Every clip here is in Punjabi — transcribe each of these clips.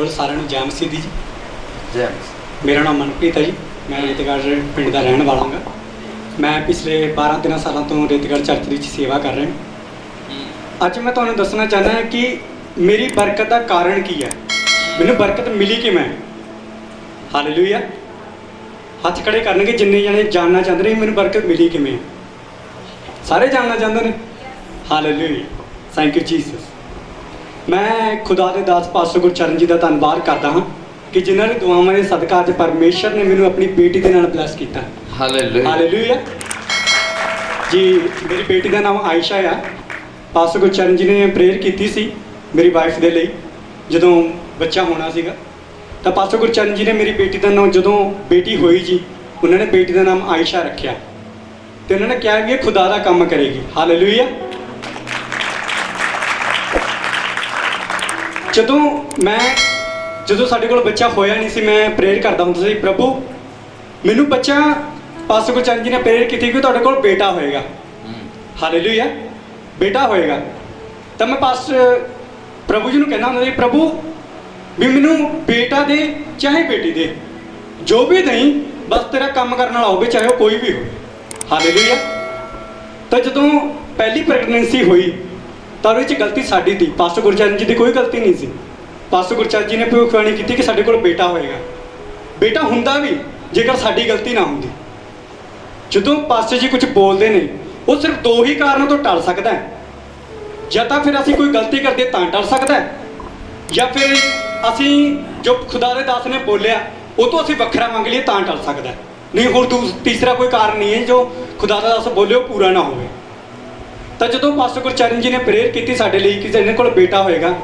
ਵੱਲੋਂ ਸਾਰਿਆਂ ਨੂੰ ਜੈ ਮਸੀਹ ਦੀ ਜੀ। ਜੈਮਸ ਮੇਰਾ ਨਾਮ ਮਨਪ੍ਰੀਤ ਹੈ ਜੀ। ਮੈਂ ਰੇਤਗੜ੍ਹ ਪਿੰਡ ਦਾ ਰਹਿਣ ਵਾਲਾ ਹਾਂ। ਮੈਂ ਪਿਛਲੇ 12-13 ਸਾਲਾਂ ਤੋਂ ਰੇਤਗੜ੍ਹ ਚਰਚ ਦੇ ਵਿੱਚ ਸੇਵਾ ਕਰ ਰਿਹਾ ਹਾਂ। ਅੱਜ ਮੈਂ ਤੁਹਾਨੂੰ ਦੱਸਣਾ ਚਾਹੁੰਦਾ ਹਾਂ ਕਿ ਮੇਰੀ ਬਰਕਤ ਦਾ ਕਾਰਨ ਕੀ ਹੈ? ਮੈਨੂੰ ਬਰਕਤ ਮਿਲੀ ਕਿਵੇਂ? ਹਾਲੇਲੂਇਆ ਹੱਥ ਖੜੇ ਕਰਨਗੇ ਜਿੰਨੇ ਜਣੇ ਜਾਣਨਾ ਚਾਹੁੰਦੇ ਨੇ ਮੈਨੂੰ ਬਰਕਤ ਮਿਲੀ ਕਿਵੇਂ ਸਾਰੇ ਜਾਣਨਾ ਚਾਹੁੰਦੇ ਨੇ? ਹਾਲੇਲੂਇਆ ਥੈਂਕ ਯੂ ਜੀਸਸ ਮੈਂ ਖੁਦਾ ਦੇ ਦਾਸ ਪਾਸਟਰ ਗੁਰਚਰਨ ਜੀ ਦਾ ਧੰਨਵਾਦ ਕਰਦਾ ਹਾਂ ਕਿ ਜਿਨ੍ਹਾਂ ਨੇ ਦੁਆਵਾਂ ਦੇ ਸਦਕਾ ਅੱਜ ਪਰਮੇਸ਼ਰ ਨੇ ਮੈਨੂੰ ਆਪਣੀ ਬੇਟੀ ਦੇ ਨਾਲ ਬਲੈਸ ਕੀਤਾ। ਹਾਲੇਲੂਇਆ ਹਾਲੇਲੂਇਆ ਜੀ ਮੇਰੀ ਬੇਟੀ ਦਾ ਨਾਮ ਆਇਸ਼ਾ ਆ। ਪਾਸਟਰ ਗੁਰਚਰਨ ਜੀ ਨੇ ਪ੍ਰੇਅਰ ਕੀਤੀ ਸੀ ਮੇਰੀ ਵਾਈਫ ਦੇ ਲਈ ਜਦੋਂ ਬੱਚਾ ਹੋਣਾ ਸੀਗਾ। ਤਾਂ ਪਾਸਟਰ ਗੁਰਚਰਨ ਜੀ ਨੇ ਮੇਰੀ ਬੇਟੀ ਦਾ ਨਾਮ ਜਦੋਂ ਬੇਟੀ ਹੋਈ ਜੀ ਉਹਨਾਂ ਨੇ ਬੇਟੀ ਦਾ ਨਾਮ ਆਇਸ਼ਾ ਰੱਖਿਆ। ਤੇ ਉਹਨਾਂ ਨੇ ਕਿਹਾ ਵੀ ਇਹ ਖੁਦਾ ਦਾ ਕੰਮ ਕਰੇਗੀ। ਹਾਲੇਲੂਇਆ ਜਦੋਂ ਮੈਂ ਜਦੋਂ ਸਾਡੇ ਕੋਲ ਬੱਚਾ ਹੋਇਆ ਨਹੀਂ ਸੀ, ਮੈਂ ਪ੍ਰੇਅਰ ਕਰਦਾ ਹੁੰਦਾ ਸੀ, ਪ੍ਰਭੂ, ਮੈਨੂੰ ਬੱਚਾ ਪਾਸਟਰ ਗੁਰਚਰਨ ਜੀ ਨੇ ਪ੍ਰੇਅਰ ਕੀਤੀ ਕਿ ਤੁਹਾਡੇ ਕੋਲ ਬੇਟਾ ਹੋਏਗਾ। ਹਾਲੇਲੂਇਆ ਬੇਟਾ ਹੋਏਗਾ। ਤਾਂ ਮੈਂ ਪਾਸ ਪ੍ਰਭੂ ਜੀ ਨੂੰ ਕਹਿੰਦਾ ਹੁੰਦਾ ਸੀ, ਪ੍ਰਭੂ, ਵੀ ਮੈਨੂੰ ਬੇਟਾ ਦੇ, ਚਾਹੇ ਬੇਟੀ ਦੇ। ਜੋ ਵੀ ਨਹੀਂ, ਬਸ ਤੇਰਾ ਕੰਮ ਕਰਨ ਵਾਲਾ ਹੋਵੇ, ਚਾਹੇ ਉਹ ਕੋਈ ਵੀ ਹੋਵੇ। ਹਾਲੇਲੂਇਆ ਤਾਂ ਜਦੋਂ ਪਹਿਲੀ ਪ੍ਰੈਗਨੈਂਸੀ ਹੋਈ ਤਾਂ ਉਹਦੇ ਵਿੱਚ ਗਲਤੀ ਸਾਡੀ ਸੀ। ਪਾਸਟਰ ਗੁਰਚਰਨ ਜੀ ਦੀ ਕੋਈ ਗਲਤੀ ਨਹੀਂ ਸੀ। ਪਾਸਟਰ ਗੁਰਚਰਨ ਜੀ ਨੇ ਭਵਿੱਖਬਾਣੀ ਕੀਤੀ ਕਿ ਸਾਡੇ ਕੋਲ ਬੇਟਾ ਹੋਏਗਾ। ਬੇਟਾ ਹੁੰਦਾ ਵੀ ਜੇਕਰ ਸਾਡੀ ਗਲਤੀ ਨਾ ਹੁੰਦੀ। ਜਦੋਂ ਪਾਸਟਰ ਜੀ ਕੁਝ ਬੋਲਦੇ ਨੇ, ਉਹ ਸਿਰਫ ਦੋ ਹੀ ਕਾਰਨਾਂ ਤੋਂ ਟਲ ਸਕਦਾ ਹੈ। ਜਾਂ ਤਾਂ ਫਿਰ ਅਸੀਂ ਕੋਈ ਗਲਤੀ ਕਰਦੇ ਤਾਂ ਟਲ ਸਕਦਾ ਹੈ, ਜਾਂ ਫਿਰ ਅਸੀਂ ਜੋ ਖੁਦਾ ਦੇ ਦਾਸ ਨੇ ਬੋਲਿਆ, ਉਹ ਤੋਂ ਅਸੀਂ ਵੱਖਰਾ ਮੰਗ ਲਈਏ ਤਾਂ ਟਲ ਸਕਦਾ ਨਹੀਂ, ਹੋਰ ਦੂਸ, ਤੀਸਰਾ ਕੋਈ ਕਾਰਨ ਨਹੀਂ ਹੈ ਜੋ ਖੁਦਾ ਦਾ ਦਾਸ ਬੋਲੇ ਉਹ ਪੂਰਾ ਨਾ ਹੋਵੇ। ਤਾਂ ਜਦੋਂ ਪਾਸਟਰ ਗੁਰਚਰਨ ਜੀ ਨੇ ਪ੍ਰੇਅਰ ਕੀਤੀ ਸਾਡੇ ਲਈ ਕਿ ਇਹਨਾਂ ਕੋਲ ਬੇਟਾ ਹੋਏਗਾ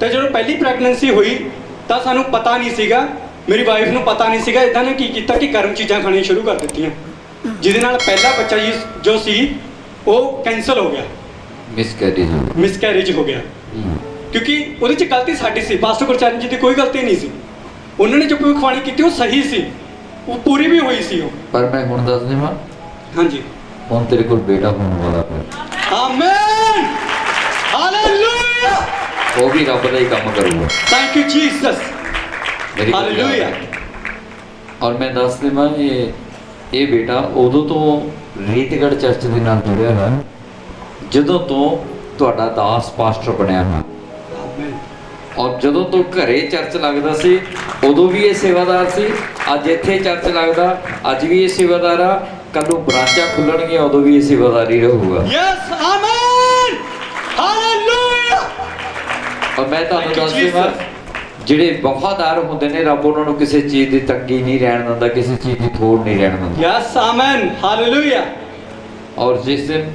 ਤਾਂ ਜਦੋਂ ਪਹਿਲੀ ਪ੍ਰੈਗਨੈਂਸੀ ਹੋਈ ਤਾਂ ਸਾਨੂੰ ਪਤਾ ਨਹੀਂ ਸੀਗਾ ਮੇਰੀ ਵਾਈਫ ਨੂੰ ਪਤਾ ਨਹੀਂ ਸੀਗਾ ਇਦਾਂ ਨੇ ਕੀ ਕੀਤਾ ਕਿ ਗਰਮ ਚੀਜ਼ਾਂ ਖਾਣੀਆਂ ਸ਼ੁਰੂ ਕਰ ਦਿੱਤੀਆਂ। ਜਿਹਦੇ ਨਾਲ ਪਹਿਲਾ ਬੱਚਾ ਜੀ ਜੋ ਸੀ ਉਹ ਕੈਨਸਲ ਹੋ ਗਿਆ। ਮਿਸਕੈਰੀਜ ਮਿਸਕੈਰੇਜ ਹੋ ਗਿਆ। ਕਿਉਂਕਿ ਉਹਦੇ ਚ ਗਲਤੀ ਸਾਡੀ ਸੀ ਪਾਸਟਰ ਗੁਰਚਰਨ ਜੀ ਦੀ ਕੋਈ ਗਲਤੀ ਨਹੀਂ ਸੀ। ਉਹਨਾਂ ਨੇ ਜੋ ਭਵਿੱਖਬਾਣੀ ਕੀਤੀ ਉਹ ਸਹੀ ਸੀ। ਉਹ ਪੂਰੀ ਵੀ ਹੋਈ ਸੀ ਉਹ। ਪਰ ਮੈਂ ਹੁਣ ਦੱਸ ਦੇਵਾਂ। ਹਾਂਜੀ। ਹੁਣ ਤੇਰੇ ਕੋਲ ਬੇਟਾ ਹੋਣ ਵਾਲਾ ਹੈ। ਆਮੇਨ ਹਾਲੇਲੂਇਆ ਉਹ ਵੀ ਰੱਬ ਦਾ ਹੀ ਕੰਮ ਕਰੂਗਾ। ਥੈਂਕ ਯੂ ਜੀਸਸ ਹਾਲੇਲੂਇਆ ਔਰ ਮੈਂ ਦੱਸ ਦੇਵਾਂ ਇਹ ਇਹ ਬੇਟਾ ਉਦੋਂ ਤੋਂ ਰੀਤਗੜ ਚਰਚ ਦੇ ਨਾਲ ਜੁੜਿਆ ਹੈ ਜਦੋਂ ਤੋਂ ਤੁਹਾਡਾ ਦਾਸ ਪਾਸਟਰ ਬਣਿਆ ਹੈ ਔਰ ਜਦੋਂ ਤੋਂ ਘਰੇ ਚਰਚ ਲੱਗਦਾ ਸੀ ਉਦੋਂ ਵੀ ਇਹ ਸੇਵਾਦਾਰ ਸੀ। ਅੱਜ ਇੱਥੇ ਚਰਚ ਲੱਗਦਾ ਅੱਜ ਵੀ ਇਹ ਸੇਵਾਦਾਰ ਆ। ਕੱਲ ਬ੍ਰਾਂਚਾਂ ਖੁੱਲਣਗੀਆਂ ਉਦੋਂ ਵੀ ਇਹ ਸੇਵਾਦਾਰੀ ਰਹੂਗਾ। ਯੈਸ ਆਮੇਨ ਹਾਲੇਲੂਇਆ ਔਰ ਮੈਂ ਤੁਹਾਨੂੰ ਦੱਸ ਦੇਵਾਂ ਜਿਹੜੇ ਵਫਾਦਾਰ ਹੁੰਦੇ ਨੇ ਰੱਬ ਉਹਨਾਂ ਨੂੰ ਕਿਸੇ ਚੀਜ਼ ਦੀ ਤੰਗੀ ਨਹੀਂ ਰਹਿਣ ਦਿੰਦਾ ਕਿਸੇ ਚੀਜ਼ ਦੀ ਥੋੜ ਨਹੀਂ ਰਹਿਣ ਦਿੰਦਾ। ਯੈਸ ਆਮੇਨ ਹਾਲੇਲੂਇਆ ਔਰ ਜਿਸ ਦਿਨ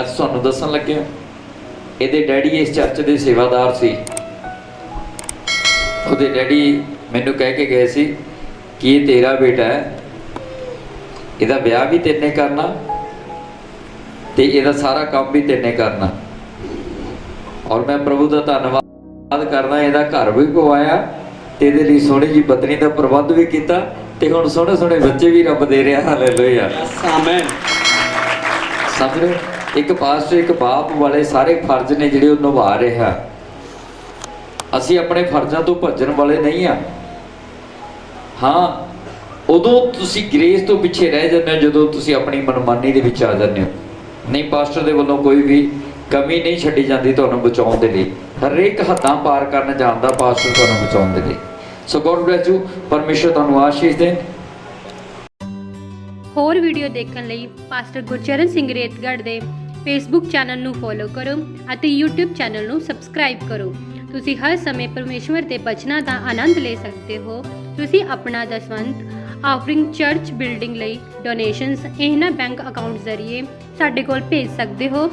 ਅੱਜ ਤੁਹਾਨੂੰ ਦੱਸਣ ਲੱਗਿਆ ਇਹਦੇ ਡੈਡੀ ਇਸ ਚਰਚ ਦੇ ਸੇਵਾਦਾਰ ਸੀ। ਉਹਦੇ ਡੈਡੀ ਮੈਨੂੰ ਕਹਿ ਕੇ ਗਏ ਸੀ ਕਿ ਇਹ ਤੇਰਾ ਬੇਟਾ ਹੈ ਇਹਦਾ ਵਿਆਹ ਵੀ ਤੈਨੇ ਕਰਨਾ ਤੇ ਇਹਦਾ ਸਾਰਾ ਕੰਮ ਵੀ ਤੈਨੇ ਕਰਨਾ। ਔਰ ਮੈਂ ਪ੍ਰਭੂ ਦਾ ਧੰਨਵਾਦ ਕਰਦਾ ਇਹਦਾ ਘਰ ਵੀ ਪਵਾਇਆ ਤੇ ਇਹਦੇ ਲਈ ਸੋਹਣੀ ਜੀ ਪਤਨੀ ਦਾ ਪ੍ਰਬੰਧ ਵੀ ਕੀਤਾ ਤੇ ਹੁਣ ਸੋਹਣੇ ਸੋਹਣੇ ਬੱਚੇ ਵੀ ਰੱਬ ਦੇ ਰਿਹਾ ਹਾਲੇਲੂਇਆ ਆਮੇਨ ਸਮਝ? ਰਹੇ? ਇੱਕ ਪਾਸਟਰ ਇੱਕ ਬਾਪ ਵਾਲੇ ਸਾਰੇ ਫਰਜ਼ ਨੇ ਜਿਹੜੇ ਉਹ ਨਿਭਾ ਰਿਹਾ। ਅਸੀਂ ਆਪਣੇ ਫਰਜ਼ਾਂ ਤੋਂ ਭੱਜਣ ਵਾਲੇ ਨਹੀਂ ਆ। ਹਾਂ ਉਦੋਂ ਤੁਸੀਂ ਗ੍ਰੇਸ ਤੋਂ ਪਿੱਛੇ ਰਹਿ ਜਾਂਦੇ ਹੋ, ਜਦੋਂ ਤੁਸੀਂ ਆਪਣੀ ਮਨਮਾਨੀ ਦੇ ਵਿੱਚ ਆ ਜਾਂਦੇ ਹੋ। ਨਹੀਂ ਪਾਸਟਰ ਦੇ ਵੱਲੋਂ ਕੋਈ ਵੀ ਕਮੀ ਨਹੀਂ ਛੱਡੀ ਜਾਂਦੀ ਤੁਹਾਨੂੰ ਬਚਾਉਣ ਦੇ ਲਈ। ਹਰੇਕ ਹੱਦਾਂ ਪਾਰ ਕਰਨ ਜਾਣਦਾ ਪਾਸਟਰ ਤੁਹਾਨੂੰ ਬਚਾਉਣ ਦੇ ਲਈ। ਸੋ ਗੋਡ ਬlesਸ ਯੂ ਪਰਮੇਸ਼ਰ ਤੁਹਾਨੂੰ ਆਸ਼ੀਸ਼ ਦੇਣ। ਹੋਰ ਵੀਡੀਓ ਦੇਖਣ ਲਈ ਪਾਸਟਰ ਗੁਰਚਰਨ ਸਿੰਘ ਰੇਤਗੜ੍ਹ ਦੇ ਫੇਸਬੁੱਕ ਚੈਨਲ ਨੂੰ ਫੋਲੋ ਕਰੋ ਅਤੇ YouTube ਚੈਨਲ ਨੂੰ ਸਬਸਕ੍ਰਾਈਬ ਕਰੋ। ਤੁਸੀਂ ਹਰ ਸਮੇਂ ਪਰਮੇਸ਼ਵਰ ਦੇ ਬਚਨਾਂ ਦਾ ਆਨੰਦ ਲੈ ਸਕਦੇ ਹੋ। ਤੁਸੀਂ ਆਪਣਾ ਦਸਵੰਧ ਆਫਰਿੰਗ ਚਰਚ ਬਿਲਡਿੰਗ ਲਈ ਡੋਨੇਸ਼ਨਸ ਇਹਨਾਂ ਬੈਂਕ ਅਕਾਊਂਟ ਜ਼ਰੀਏ ਸਾਡੇ ਕੋਲ ਭੇਜ ਸਕਦੇ ਹੋ।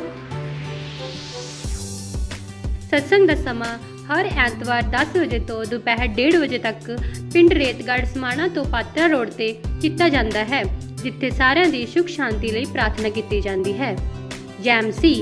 ਸਤਸੰਗ ਦਾ ਸਮਾਂ ਹਰ ਐਤਵਾਰ 10 ਵਜੇ ਤੋਂ ਦੁਪਹਿਰ 1:30 ਵਜੇ ਤੱਕ ਪਿੰਡ ਰੇਤਗੜ੍ਹ ਸਮਾਣਾ ਤੋਂ ਪਾਤਰਾ ਰੋਡ ਤੇ ਕੀਤਾ ਜਾਂਦਾ ਹੈ, ਜਿੱਥੇ ਸਾਰਿਆਂ ਦੀ ਸੁਖ ਸ਼ਾਂਤੀ ਲਈ ਪ੍ਰਾਰਥਨਾ ਕੀਤੀ ਜਾਂਦੀ ਹੈ। ਜੈਮਸੀ